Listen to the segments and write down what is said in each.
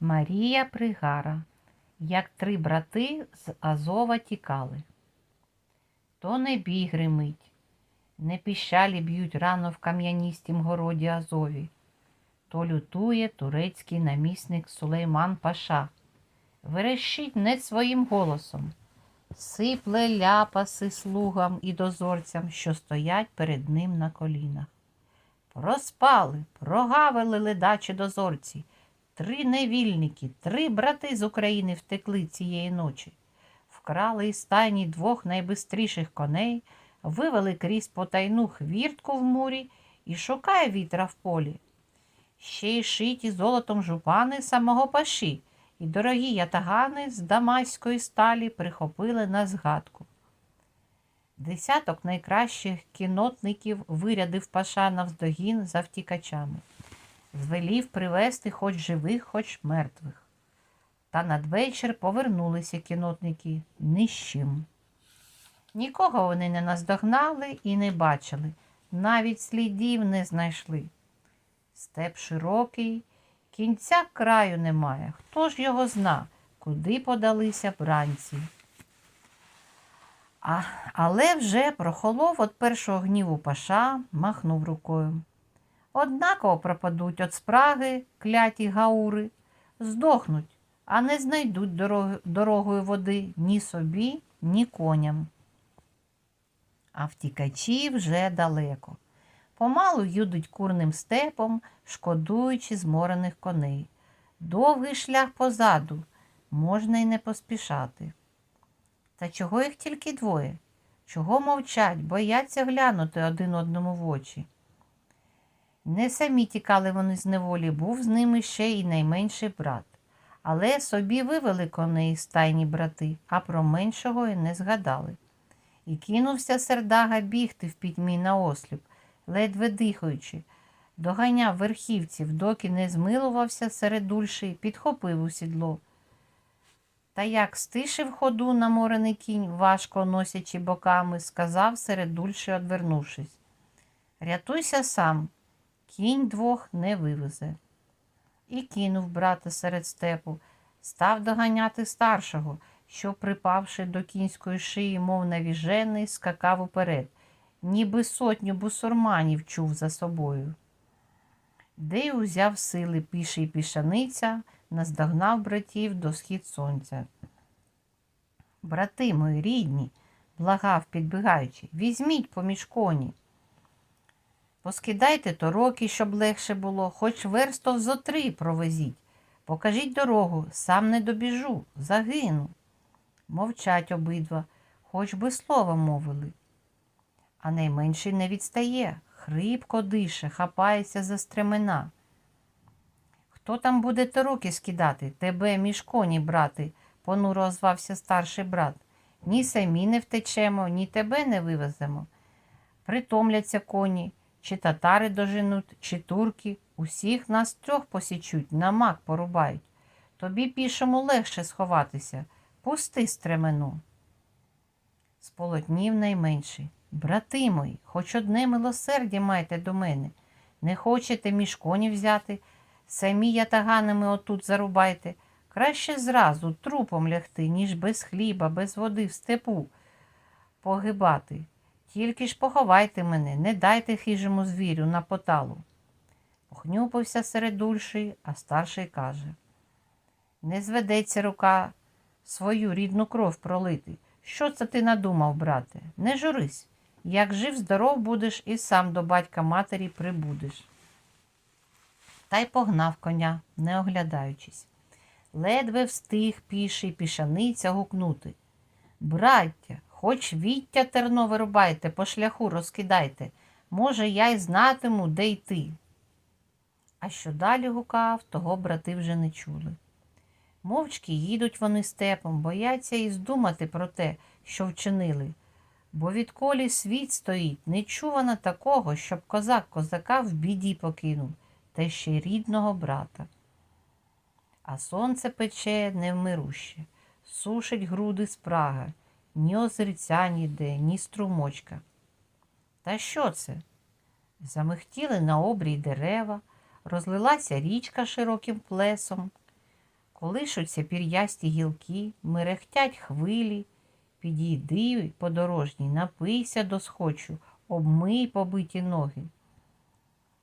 Марія Пригара, як три брати з Азова тікали. То не бій гримить, не піщалі б'ють рано в кам'яністім городі Азові, то лютує турецький намісник Сулейман Паша. Верещить не своїм голосом, сипле ляпаси слугам і дозорцям, що стоять перед ним на колінах. Проспали, прогавили ледачі дозорці. Три невільники, три брати з України втекли цієї ночі. Вкрали із стайні двох найбистріших коней, вивели крізь потайну хвіртку в мурі і шукає вітра в полі. Ще й шиті золотом жупани самого паші, і дорогі ятагани з дамаської сталі прихопили на згадку. Десяток найкращих кінотників вирядив паша навздогін за втікачами звелів привезти хоч живих, хоч мертвих. Та надвечір повернулися кінотники ні з чим. Нікого вони не наздогнали і не бачили, навіть слідів не знайшли. Степ широкий, кінця краю немає. Хто ж його зна, куди подалися бранці? А, але вже прохолов від першого гніву паша, махнув рукою. Однаково пропадуть від спраги кляті гаури, здохнуть, а не знайдуть дороги, дорогою води ні собі, ні коням. А втікачі вже далеко. Помалу їдуть курним степом, шкодуючи зморених коней. Довгий шлях позаду, можна й не поспішати. Та чого їх тільки двоє? Чого мовчать, бояться глянути один одному в очі? Не самі тікали вони з неволі, був з ними ще й найменший брат. Але собі вивели коней стайні брати, а про меншого й не згадали. І кинувся сердага бігти в пітьмі на осліп, ледве дихаючи, доганяв верхівців, доки не змилувався серед дульший, підхопив у сідло. Та як стишив ходу наморений кінь, важко носячи боками, сказав серед дульший, одвернувшись. Рятуйся сам, кінь двох не вивезе. І кинув брата серед степу, став доганяти старшого, що, припавши до кінської шиї, мов навіжений, скакав уперед, ніби сотню бусурманів чув за собою. Де й узяв сили піший пішаниця, наздогнав братів до схід сонця. Брати мої рідні, благав, підбігаючи, візьміть поміж коні. Поскидайте тороки, щоб легше було, хоч верстов зо три провезіть. Покажіть дорогу, сам не добіжу, загину. Мовчать обидва, хоч би слово мовили. А найменший не відстає, хрипко дише, хапається за стремена. Хто там буде тороки скидати, тебе між коні брати, понуро озвався старший брат. Ні самі не втечемо, ні тебе не вивеземо. Притомляться коні. Чи татари доженуть, чи турки, усіх нас трьох посічуть, на мак порубають. Тобі пішому легше сховатися. Пусти стремену. Сполотнів найменший. Брати мої, хоч одне милосердя майте до мене. Не хочете між коні взяти, самі ятаганами отут зарубайте. Краще зразу трупом лягти, ніж без хліба, без води в степу погибати. Тільки ж поховайте мене, не дайте хижому звірю на поталу. Похнюпився серед дульший, а старший каже Не зведеться рука свою рідну кров пролити. Що це ти надумав, брате? Не журись. Як жив, здоров будеш і сам до батька матері прибудеш. Та й погнав коня, не оглядаючись. Ледве встиг піший пішаниця гукнути. Браття, Хоч віття терно вирубайте, по шляху розкидайте, може, я й знатиму, де йти. А що далі гукав, того брати вже не чули. Мовчки їдуть вони степом, бояться і здумати про те, що вчинили, бо відколі світ стоїть, не чувано такого, щоб козак козака в біді покинув, та ще й рідного брата. А сонце пече невмируще, сушить груди спрага ні озерця ніде, ні струмочка. Та що це? Замихтіли на обрій дерева, розлилася річка широким плесом, Колишуться пір'ясті гілки, мерехтять хвилі. Підійди, подорожній, напийся до схочу, обмий побиті ноги.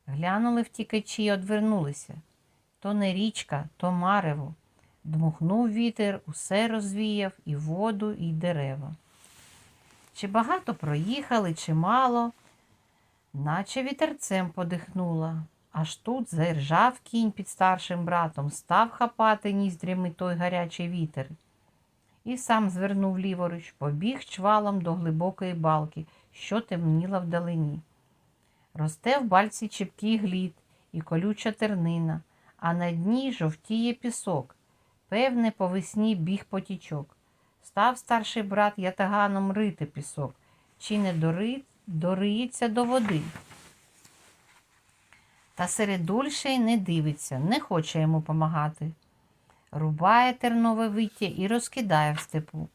Глянули втікачі й одвернулися. То не річка, то марево. Дмухнув вітер, усе розвіяв і воду, і дерева. Чи багато проїхали, чи мало, наче вітерцем подихнула. Аж тут заіржав кінь під старшим братом, став хапати ніздрями той гарячий вітер. І сам звернув ліворуч, побіг чвалом до глибокої балки, що темніла вдалині. Росте в бальці чіпкий глід і колюча тернина, а на дні жовтіє пісок. Певне, по весні біг потічок. Став старший брат ятаганом рити пісок, чи не дори... дориється до води. Та середульший не дивиться, не хоче йому помагати. Рубає тернове виття і розкидає в степу,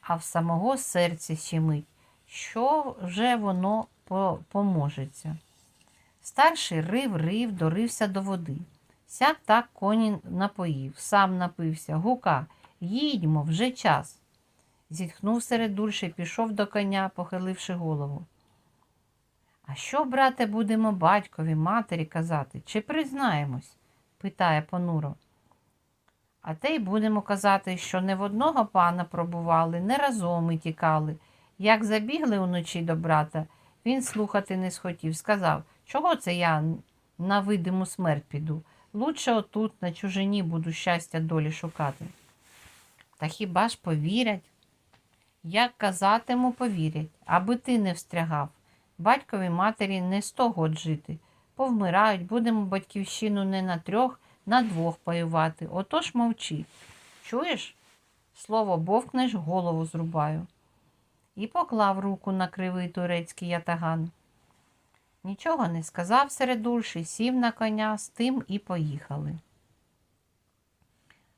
а в самого серці щемить, що вже воно по- поможеться. Старший рив, рив, дорився до води. Сяк так коні напоїв, сам напився, гука, їдьмо, вже час. Зітхнув середульший, пішов до коня, похиливши голову. А що, брате, будемо батькові, матері казати, чи признаємось? питає понуро. А те й будемо казати, що не в одного пана пробували, не разом і тікали. Як забігли уночі до брата, він слухати не схотів, сказав, чого це я на видиму смерть піду. Лучше отут, на чужині, буду щастя долі шукати. Та хіба ж повірять? Як казатиму, повірять, аби ти не встрягав. Батькові матері не сто год жити. Повмирають, будемо батьківщину не на трьох, на двох паювати. Отож мовчи. Чуєш? Слово бовкнеш, голову зрубаю. І поклав руку на кривий турецький ятаган. Нічого не сказав середульший, сів на коня, з тим і поїхали.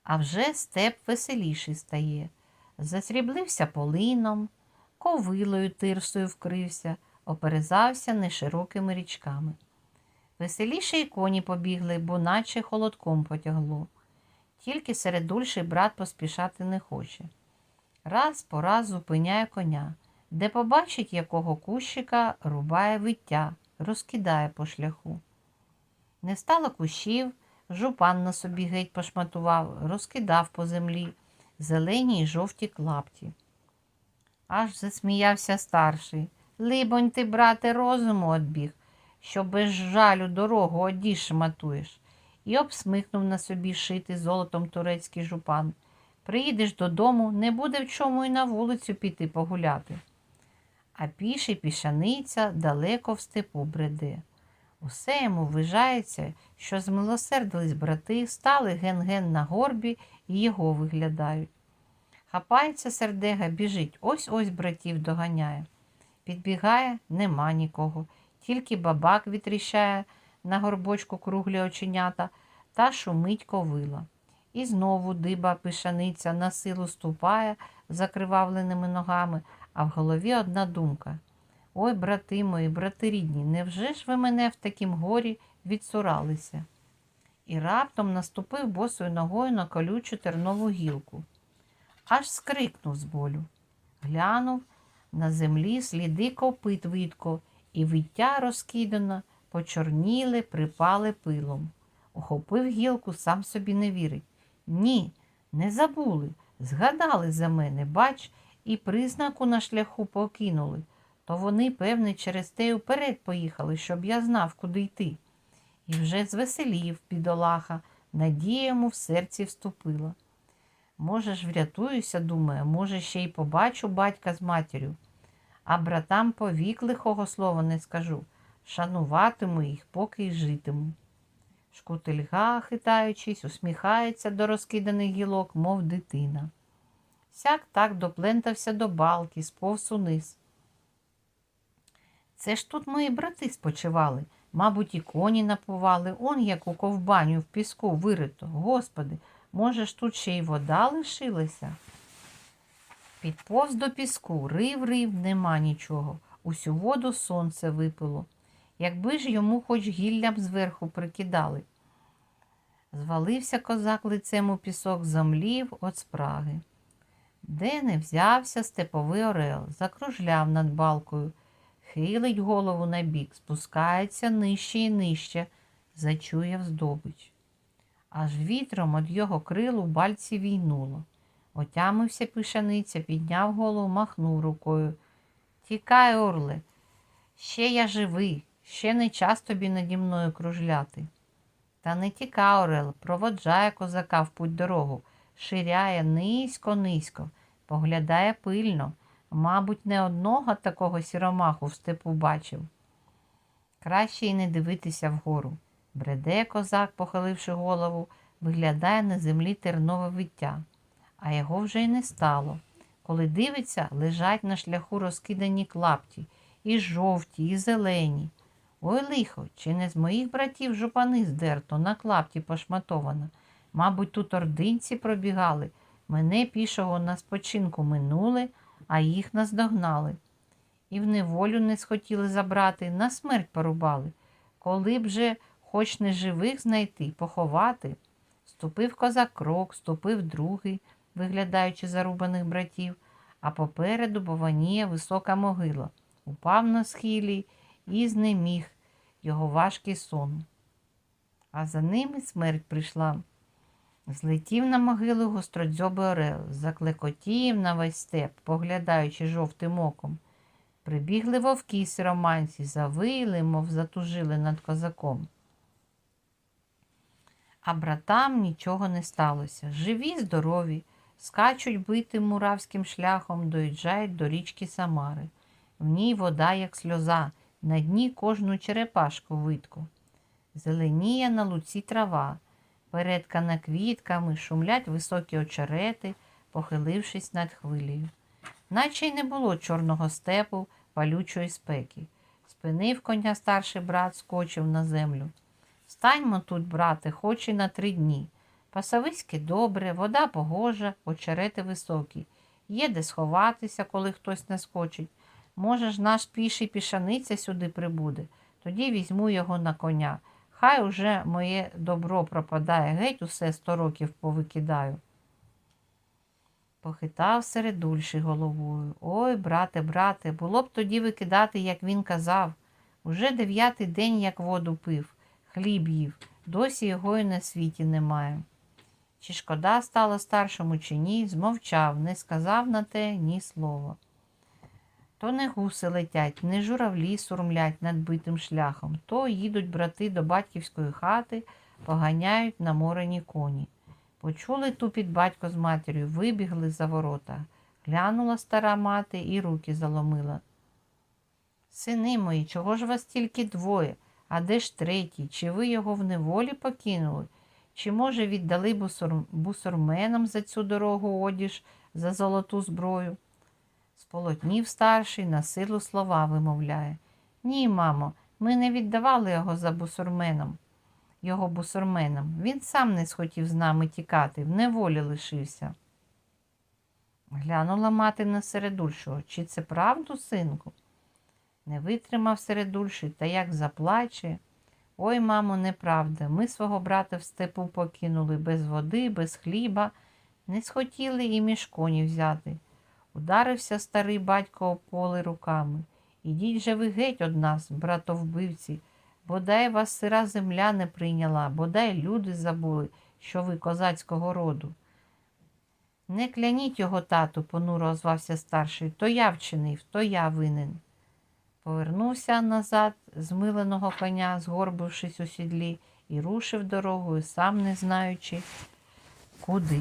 А вже степ веселіший стає. Засріблився полином, ковилою тирсою вкрився, оперезався неширокими річками. Веселіше й коні побігли, бо наче холодком потягло. Тільки середульший брат поспішати не хоче. Раз по раз зупиняє коня, де побачить, якого кущика рубає виття, розкидає по шляху. Не стало кущів, жупан на собі геть пошматував, розкидав по землі зелені й жовті клапті. Аж засміявся старший. Либонь ти, брате, розуму одбіг, що без жалю дорогу одіж шматуєш, і обсмикнув на собі шити золотом турецький жупан. Приїдеш додому, не буде в чому й на вулицю піти погуляти. А піший пішаниця далеко в степу бреде. Усе йому ввижається, що змилосердились брати, стали ген-ген на горбі і його виглядають. Хапається сердега, біжить, ось ось братів доганяє. Підбігає, нема нікого, тільки бабак вітріщає на горбочку круглі оченята та шумить ковила. І знову диба пишаниця на силу ступає закривавленими ногами, а в голові одна думка. Ой, брати мої, брати рідні, невже ж ви мене в такім горі відсуралися? І раптом наступив босою ногою на колючу тернову гілку. Аж скрикнув з болю. Глянув на землі сліди копит видко, і виття розкидано, почорніли, припали пилом. Охопив гілку, сам собі не вірить. Ні, не забули, згадали за мене, бач, і признаку на шляху покинули. То вони, певне, через те й вперед поїхали, щоб я знав, куди йти. І вже звеселів, бідолаха, надія йому в серці вступила. Може ж, врятуюся, думає, може, ще й побачу батька з матір'ю. А братам повік лихого слова не скажу. Шануватиму їх, поки й житиму. Шкутильга, хитаючись, усміхається до розкиданих гілок, мов дитина. Сяк так доплентався до балки, сповз униз. Це ж тут мої брати спочивали, мабуть, і коні напували, он як у ковбаню в піску вирито. Господи, може ж тут ще й вода лишилася? Підповз до піску, рив, рив, нема нічого. Усю воду сонце випило. Якби ж йому хоч гіллям зверху прикидали. Звалився козак лицем у пісок, зомлів от спраги. Де не взявся степовий орел, закружляв над балкою, хилить голову на бік, спускається нижче і нижче, зачує здобич. Аж вітром од його крил у бальці війнуло. Отямився пишаниця, підняв голову, махнув рукою. Тікай, орле, ще я живий, ще не час тобі наді мною кружляти. Та не тіка, орел, проводжає козака в путь дорогу, ширяє низько-низько, поглядає пильно. Мабуть, не одного такого сіромаху в степу бачив. Краще й не дивитися вгору. Бреде козак, похиливши голову, виглядає на землі тернове виття, а його вже й не стало. Коли дивиться, лежать на шляху розкидані клапті, і жовті, і зелені. Ой лихо, чи не з моїх братів жупани здерто, на клапті пошматовано. Мабуть, тут ординці пробігали, мене пішого на спочинку минули, а їх наздогнали. І в неволю не схотіли забрати, на смерть порубали. Коли б же хоч не живих знайти, поховати. Ступив козак крок, ступив другий, виглядаючи зарубаних братів, а попереду бованіє висока могила. Упав на схилі і знеміг його важкий сон. А за ними смерть прийшла. Злетів на могилу гостродзьобий орел, заклекотів на весь степ, поглядаючи жовтим оком. Прибігли вовки сироманці, завили, мов затужили над козаком. А братам нічого не сталося. Живі, здорові, скачуть битим муравським шляхом, доїжджають до річки Самари. В ній вода, як сльоза, на дні кожну черепашку видку. Зеленіє на луці трава, переткана квітками, шумлять високі очерети, похилившись над хвилею. Наче й не було чорного степу, палючої спеки. Спинив коня старший брат, скочив на землю. Станьмо тут, брате, хоч і на три дні. Пасовиське добре, вода погожа, очерети високі. Є де сховатися, коли хтось не скочить. Може ж, наш піший пішаниця сюди прибуде. Тоді візьму його на коня. Хай уже моє добро пропадає, геть усе сто років повикидаю. Похитав середульший головою. Ой, брате, брате, було б тоді викидати, як він казав. Уже дев'ятий день, як воду пив, хліб їв, досі його і на світі немає. Чи шкода стало старшому, чи ні, змовчав, не сказав на те ні слова. То не гуси летять, не журавлі сурмлять над битим шляхом, то їдуть брати до батьківської хати, поганяють наморені коні. Почули тупіт батько з матір'ю, вибігли за ворота. Глянула стара мати і руки заломила. Сини мої, чого ж вас тільки двоє? А де ж третій? Чи ви його в неволі покинули? Чи, може, віддали бусурменам за цю дорогу одіж, за золоту зброю? Сполотнів старший, на силу слова вимовляє. Ні, мамо, ми не віддавали його за бусурменом, його бусурменам. Він сам не схотів з нами тікати, в неволі лишився. Глянула мати на середульшого. Чи це правду, синку? Не витримав середульший, та як заплаче. Ой, мамо, неправда. Ми свого брата в степу покинули без води, без хліба, не схотіли і між коні взяти. Ударився старий батько об поле руками. Ідіть же ви геть од нас, братовбивці, бодай вас сира земля не прийняла, бодай люди забули, що ви козацького роду. Не кляніть його, тату, понуро озвався старший, то я вчинив, то я винен. Повернувся назад з миленого коня, згорбившись у сідлі, і рушив дорогою, сам не знаючи, куди.